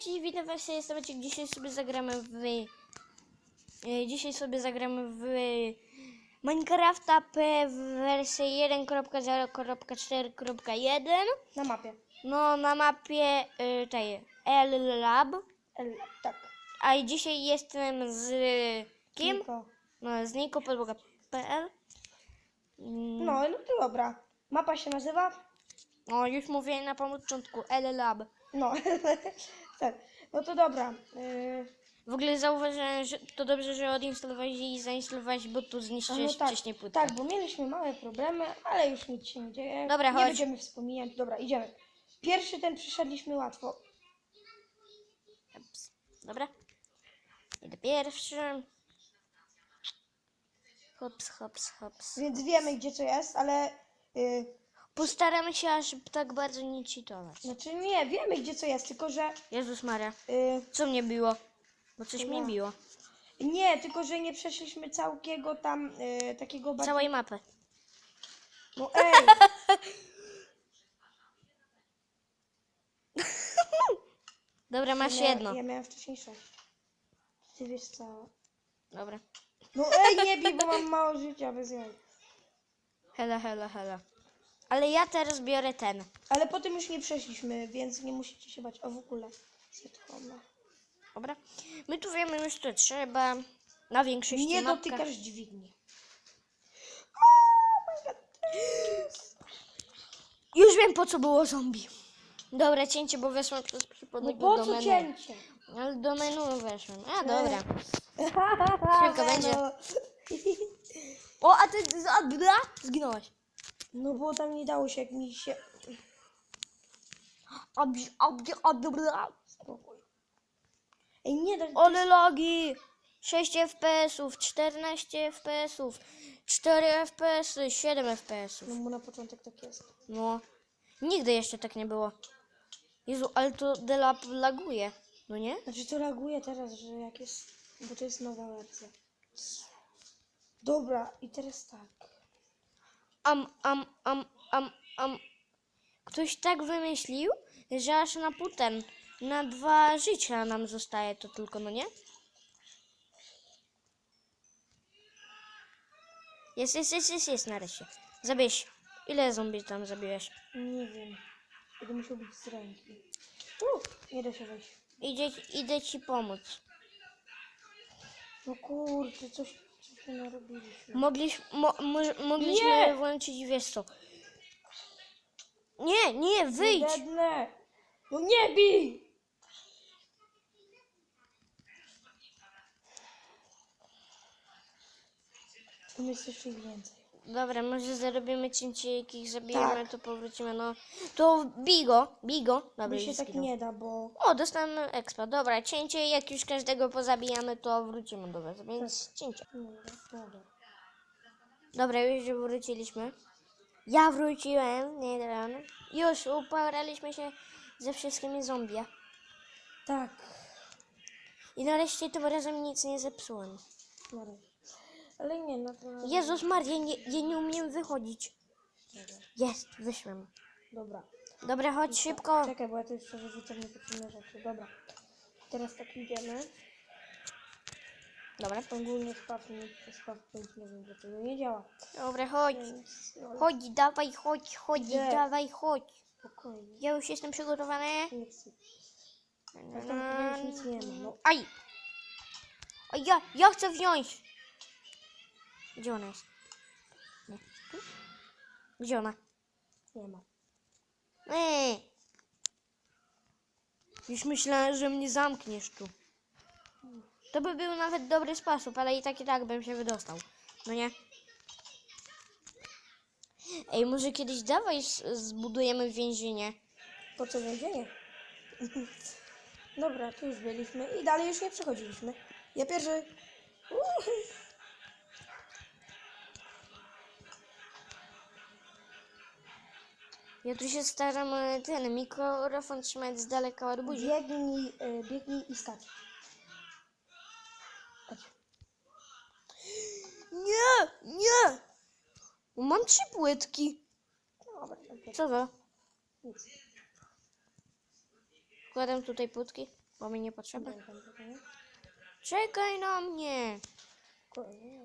Cześć, witam was, jestem Maciek. Dzisiaj sobie zagramy w... e, Dzisiaj sobie zagramy w Minecrafta P w wersji 1.0.4.1 Na mapie. No, na mapie y, tej L Lab. L, tak. A dzisiaj jestem z kim? Tylko. No, z Niko Podłoga.pl Mm, No, no to dobra. Mapa się nazywa? No, już mówię na początku, L Lab. No. tak. No to dobra. Yy, W ogóle zauważyłem, że to dobrze, że odinstalowałeś i zainstalowałeś, bo tu zniszczyłeś no tak, wcześniej płytę. tak, bo mieliśmy małe problemy, ale już nic się nie dzieje. Dobra, nie chodź. będziemy wspominać. Dobra, idziemy. Pierwszy ten przyszedliśmy łatwo. Ups. Dobra. Idę pierwszy. Hops, hops, hops. Więc wiemy, gdzie co jest, ale. Yy, Postaramy się aż tak bardzo nie cheatować. znaczy nie, wiemy, gdzie co jest, tylko że. Jezus Maria. Yy, Co mnie biło? Bo coś mnie biło. nie, tylko że nie przeszliśmy całkiego tam yy, takiego bardziej. Całej mapy. No ej! Dobra, masz ja, jedno. Ja miałem wcześniej sześć. Ty wiesz co? Dobra. No ej, nie bij, bo mam mało życia bez jaj. Hela, hela, hela. Ale ja teraz biorę ten. Ale potem już nie przeszliśmy, więc nie musicie się bać. O w ogóle. Set home. Dobra. My tu wiemy już co trzeba. Na większości Nie mapkach. dotykasz dźwigni. Już wiem po co było zombie. Dobra, cięcie, bo weszłam przez No przypadek po do co cięcie? Ale do menu weszłem. A, dobra. Szybko będzie. No, O, a ty a, bla, zginąłeś. No bo tam nie dało się, jak mi się... A, bla. Spokój. Ej, nie da Ale logi. 6 FPS-ów, 14 FPS-ów, 4 FPS-y, 7 FPS-ów. No bo na początek tak jest. No. Nigdy jeszcze tak nie było. Jezu, ale to Delap laguje. No nie? Znaczy to reaguje teraz, że jak jest... Bo to jest nowa wersja. Dobra, i teraz tak. Am, am, am, am, am. Ktoś tak wymyślił, że aż na półten, na dwa życia nam zostaje to tylko, no nie? Jest, jest, jest, jest, jest nareszcie. Zabierz. Ile zombie tam zabiłeś? Nie wiem. Będę musiał być z ręki. U, nie da się wejść. Idzie, idę ci pomóc. No kurczę, coś, coś my narobiliśmy. Mogliś, mo, mo, mogliśmy Nie! włączyć, wiesz co. Nie, nie, wyjdź. Biedne! No nie bij! Tam jest jeszcze ich więcej. Dobra, może zarobimy cięcie, jak ich zabijemy, Tak. to powrócimy, no. To bigo, bigo. Dobra, już się tak zginął. nie da, bo... O, dostałem expa. Dobra, cięcie, jak już każdego pozabijamy, to wrócimy do was, więc cięcie. Dobra, dobra. Dobra, już wróciliśmy. Ja wróciłem, nie wiem. Już uporaliśmy się ze wszystkimi zombie. Tak. I nareszcie tym razem nic nie zepsułem. Razie. Ale nie, na to... Jezus Maria, nie, ja nie umiem wychodzić. Jest, wyszłem. Dobra. Dobra, chodź szybko. Czekaj, bo ja tu jeszcze wyrzucam niepotrzebne rzeczy. Dobra. Teraz tak idziemy. Dobra, Ogólnie spaw nie, spaw nie wiem dlaczego nie działa. dobra, chodź. Więc... No, Chodź, dawaj, chodź, chodź, Gdzie? dawaj, chodź. spokojnie. Ja już jestem przygotowany. Nic. A tam już nic nie ma. No, Aj! O, ja, ja chcę wziąć! Gdzie ona jest? Nie. Tu? Gdzie ona? nie ma. Eee. Już myślałem, że mnie zamkniesz tu. To by był nawet dobry sposób, ale i tak i tak bym się wydostał. No nie? Ej, może kiedyś dawaj zbudujemy więzienie. Po co więzienie? Dobra, tu już byliśmy i dalej już nie przechodziliśmy. Ja pierwszy. Ja tu się staram e, ten mikrofon trzymać z daleka od buzi. Biegnij, y, biegnij i skacz. Chodź. Nie, nie! Mam trzy płytki. Dobra, dobra. Co to? Nic. Wkładam tutaj płytki. Bo mi nie potrzeba. Czekaj na mnie!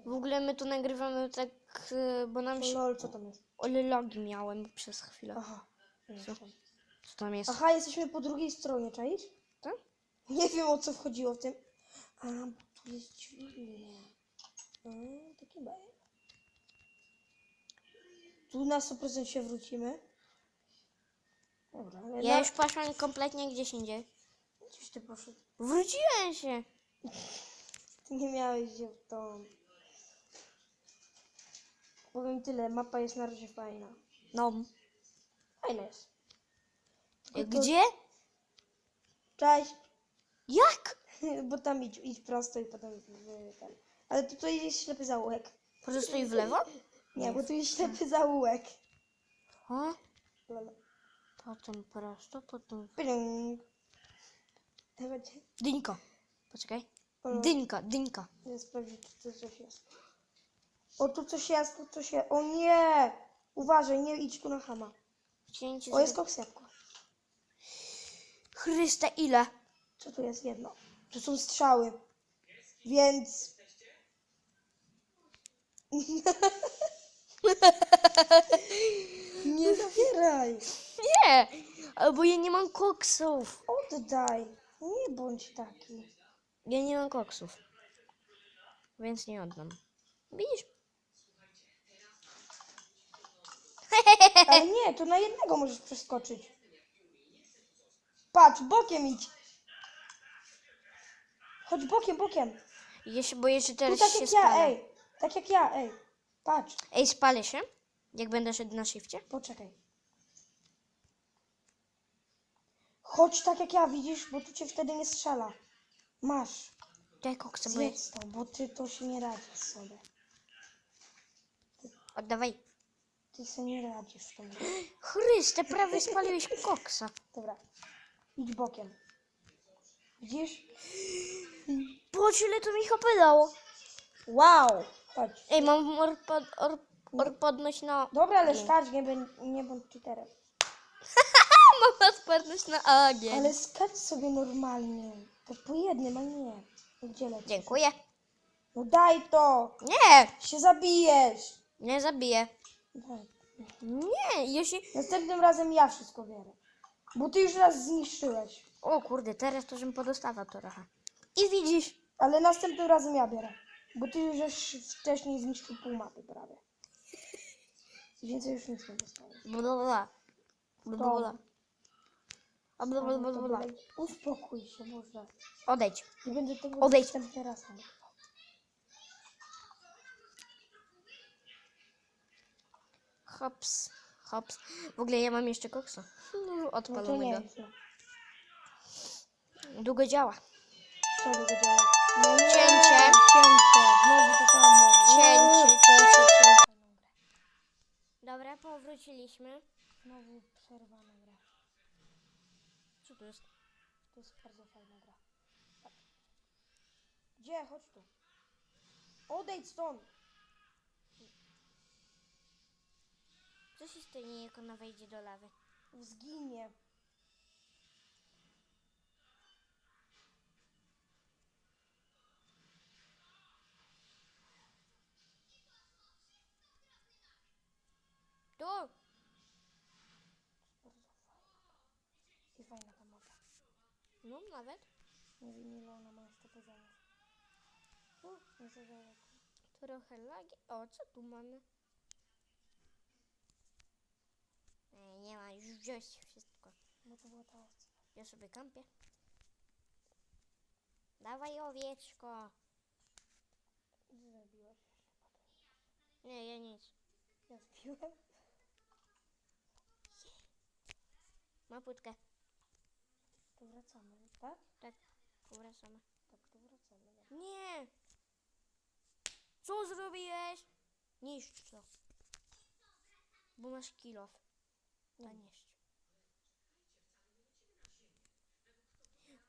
W ogóle my tu nagrywamy tak, y, bo nam się... Lol, co tam jest? Ale logi miałem przez chwilę. Aha. jestem. Co tam jest? Aha, jesteśmy po drugiej stronie, czaisz? Tak? Nie wiem o co wchodziło w tym. A, bo tu jest dźwignia. A, taki bajer. Tu na 100% się wrócimy. Dobra, ale Ja na- już poszłam kompletnie gdzieś indziej. Gdzieś ty poszedł. Wróciłem się! Ty nie miałeś gdzie w to. Powiem tyle, mapa jest na razie fajna. No. Fajna jest. Tylko to- Gdzie? Cześć! Jak? Bo tam idź, idź prosto i potem w ten. Ale tutaj jest ślepy zaułek. Prosto w lewo? Nie, bo tu jest ślepy zaułek. O, Lala. potem prosto, potem... Dawajcie. Dyńka. Poczekaj. Dyńka, dyńka. Sprawdzić, czy tu coś jest. O, tu coś jest, tu coś jest. O nie! Uważaj, nie idź tu na hama. O, jest zro- koks jabłko. Chryste, ile? Co tu jest? Jedno. Tu są strzały. Więc... nie zabieraj. Nie! Albo ja nie mam koksów. Oddaj. Nie bądź taki. Ja nie mam koksów. Więc nie oddam. Widzisz? Ale nie, to na jednego możesz przeskoczyć. Patrz, bokiem idź. Chodź bokiem, bokiem. Ja się boję, że Tu teraz tak się jak ja, spalę. ej. Tak jak ja, ej. Patrz, Ej, spalę się? Jak będę szedł na shifcie? poczekaj. Chodź tak jak ja, widzisz, bo tu cię wtedy nie strzela. Masz. Daj koksa, bo ja... Zjedz to, bo ty to się nie radzisz sobie. Oddawaj. Ty sobie nie radzisz w tym. Chryste, prawie spaliłeś koksa. Dobra. Idź bokiem. Widzisz? Patrz, ile to mi HP dało. Wow. Patrz. Ej, mam or, pod, or, or podność na... Dobra, ale skacz, nie, nie bądź cheaterem. Mam odporność na ogień. Ale skacz sobie normalnie. To po jednym, a nie. Gdzie? Dziękuję. No daj to! Nie, Się zabijesz! nie zabiję. Nie, ja się... Następnym razem ja wszystko biorę. Bo ty już raz zniszczyłeś. O kurde, teraz to żem podostawał trochę. I widzisz, Ale następnym razem ja biorę. Bo ty już żeś wcześniej zniszczył pół mapy prawie. Więcej już nic nie dostałeś. bla bla bla. Bla bla bla. A bla bla bla To bla. byle- Uspokój się, może. Odejdź. Nie będę tego Odejdź. następny raz Hops, hops. W ogóle ja mam jeszcze koksa. No, No to nie odpalonego. no. Długo działa. Co by to działo? No Cięcie. Cięcie. Znowu to samo. Cięcie, cięcie, cięcie. Dobra, powróciliśmy. Znowu przerwana gra. Co tu jest? To jest bardzo fajna gra. Patrz. Gdzie? Chodź tu. Odejdź stąd. Co się stanie, jak ona wejdzie do lawy? Zginie. Tu! I fajna ta mapa. No, nawet. Nie wiem ile ona ma jeszcze poziomów. U, nie za daleko. Trochę lagi. O, co tu mamy? Nie ma, już wziąłeś wszystko. Bo to ta owca. Ja sobie kampię. Dawaj owieczko. Zabiłaś. Nie, ja nic. Ja zbiłem. Ma płytkę. To wracamy, tak? Tak, wracamy. Tak, to wracamy. Nie. Nie! Co zrobiłeś? Niszcz to. Bo masz kilof. Niszcz.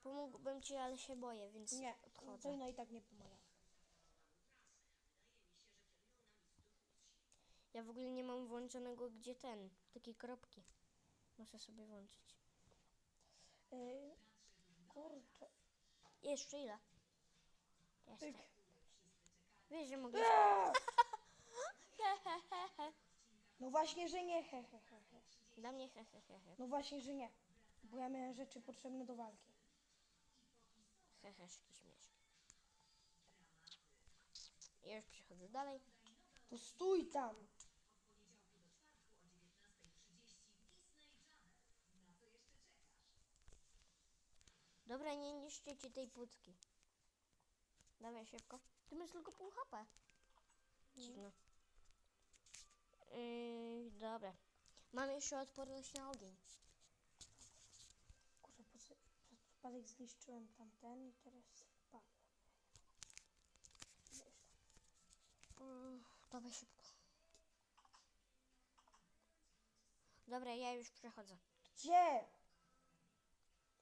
Pomógłbym ci, ale się boję, więc Nie, odchodzę. no i tak nie pomaga. Ja w ogóle nie mam włączonego gdzie ten, takie kropki. Muszę sobie włączyć. Yy, kurczę. Jeszcze ile? Jeszcze. Tyk. Wiesz, że mogę... No właśnie, że nie, he, he, he. Dla mnie he, he, he, he. No właśnie, że nie. Bo ja miałem rzeczy potrzebne do walki. Heheszki śmieszki. Ja już przechodzę dalej. To stój tam. Dobra, nie niszczycie tej płytki. Dawaj szybko. Ty masz tylko pół HP. Dziwne. Yy, dobra. Mam jeszcze odporność na ogień. Kurczę, przez przypadek zniszczyłem tamten i teraz spadłem. Wiesz, Uff, dawaj szybko. Dobra, ja już przechodzę. Gdzie?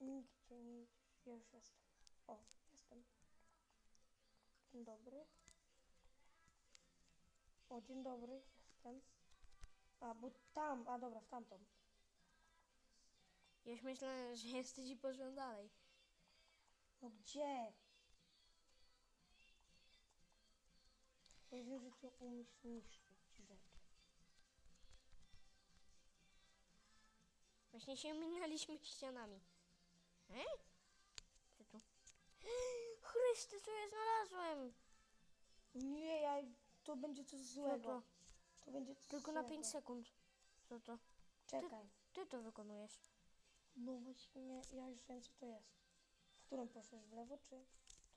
Nigdzie nie. Ja już jestem. O, jestem. Dzień dobry. O, dzień dobry, jestem. A, bo tam, a dobra, w tamtą. Ja już myślałem, że jesteś i poszłam dalej. No gdzie? Ja wiem, że ty umiesz niszczyć rzeczy. Właśnie się minęliśmy ścianami. E? Co tu? Chryste, co ja znalazłem? Nie, ja, to będzie coś Co złego. to? To będzie Tylko na złego. 5 sekund. Co to? Czekaj. Ty to wykonujesz. No właśnie, ja już wiem co to jest. W którym poszłeś? W lewo czy tu?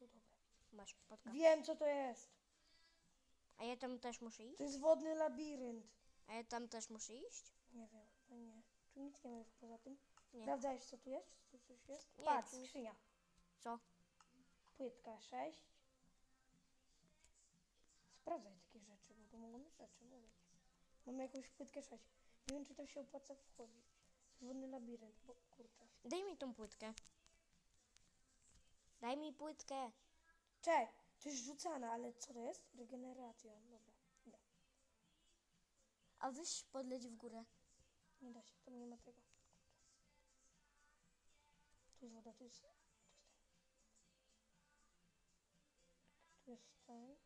Dobra. Masz podka. Wiem co to jest. A ja tam też muszę iść? To jest wodny labirynt. A ja tam też muszę iść? Nie wiem, chyba nie. Tu nic nie ma już poza tym. Nie. Sprawdzałeś co tu jest? Czy tu coś jest? Nie, Patrz, tu skrzynia. Co? Płytka 6. Sprawdzaj takie rzeczy, bo to mogą być rzeczy, mówię. Mamy jakąś płytkę 6. Nie wiem, czy to się opłaca wchodzić. To jest wodny labirynt, bo kurczę. Daj mi tą płytkę. Daj mi płytkę. Czekaj, to jest rzucane, ale co to jest? Regeneracja, dobra. A weź podleć w górę. nie da się, tam nie ma tego. Tu jest woda, tu jest... Tu jest ten...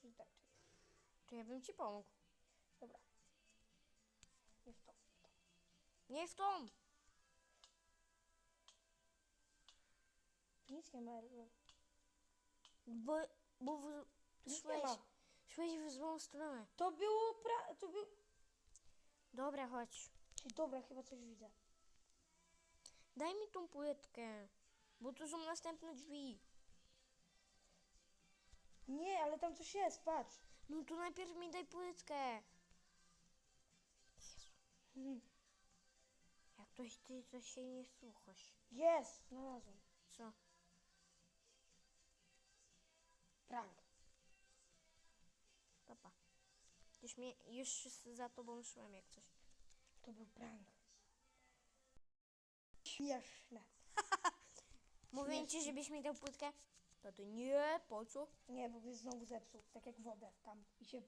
Czyli tak, czekaj. To ja bym ci pomógł. Dobra. Nie w tą. Nic nie ma. Bo, bo w, nic nie szłeś, ma. szłeś w złą stronę. To było pra... To był... Dobra, chodź. Dobra, chyba coś widzę. Daj mi tą płytkę. Bo tu są następne drzwi. Nie, ale tam coś jest, patrz. No to najpierw mi daj płytkę. Jezu, Ktoś ty to się nie słuchasz. Jest, znalazłem. Co? Prank. Papa. Już, mnie, już za tobą szłem jak coś. To był prank. Śmieszne. Mówię ci, żebyś mi dał płytkę. To ty nie, po co? Nie, bo byś znowu zepsuł, tak jak wodę tam. I się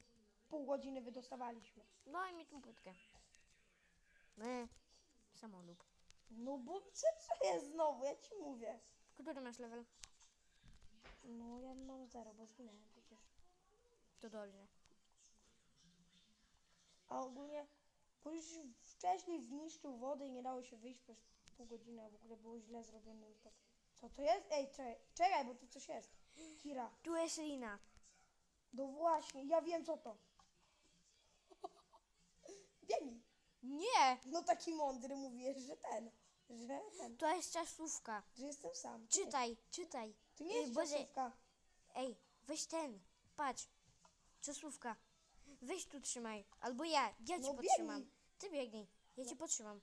pół godziny wydostawaliśmy. Daj mi tą płytkę. Nie, samolub. No bo zepsuję znowu, ja ci mówię. Który masz level? No ja mam zero, bo zginąłem przecież. To dobrze. A ogólnie, bo już wcześniej zniszczył wodę i nie dało się wyjść przez pół godziny, a w ogóle było źle zrobione. Tak. Co to jest? Ej, czekaj, czekaj, bo tu coś jest. Kira, Tu jest lina. no właśnie, ja wiem co to. Biegnij. Nie! No taki mądry mówisz, że ten, że ten, To jest czasówka. że jestem sam. Czytaj, czytaj. To nie Ej, jest Boże, czasówka. Ej, weź ten. Patrz. Czasówka. Weź tu trzymaj. Albo ja. Ja cię No podtrzymam. biegnij. Ty biegnij. Ja cię podtrzymam.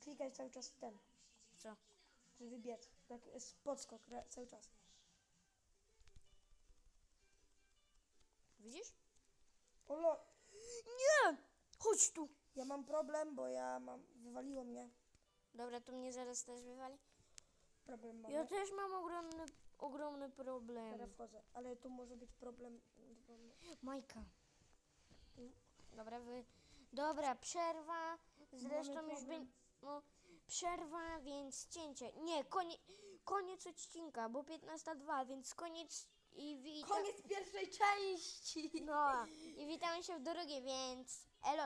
Klikaj cały czas w ten, Co? żeby biec. Tak, jest podskok ra- cały czas. Widzisz? Olo, Nie! Chodź tu. ja mam problem, bo ja mam, wywaliło mnie. Dobra, to mnie zaraz też wywali. Problem mam. Ja też mam ogromny, ogromny problem. Teraz wchodzę, ale to może być problem. Majka. Dobra, wy... Dobra, przerwa. Zresztą Mamy już by... problem. No, prze... przerwa, więc cięcie. Nie, konie, koniec odcinka, bo 15.02, więc koniec i wita- Koniec pierwszej części. No, i witamy się w drugiej, więc elo.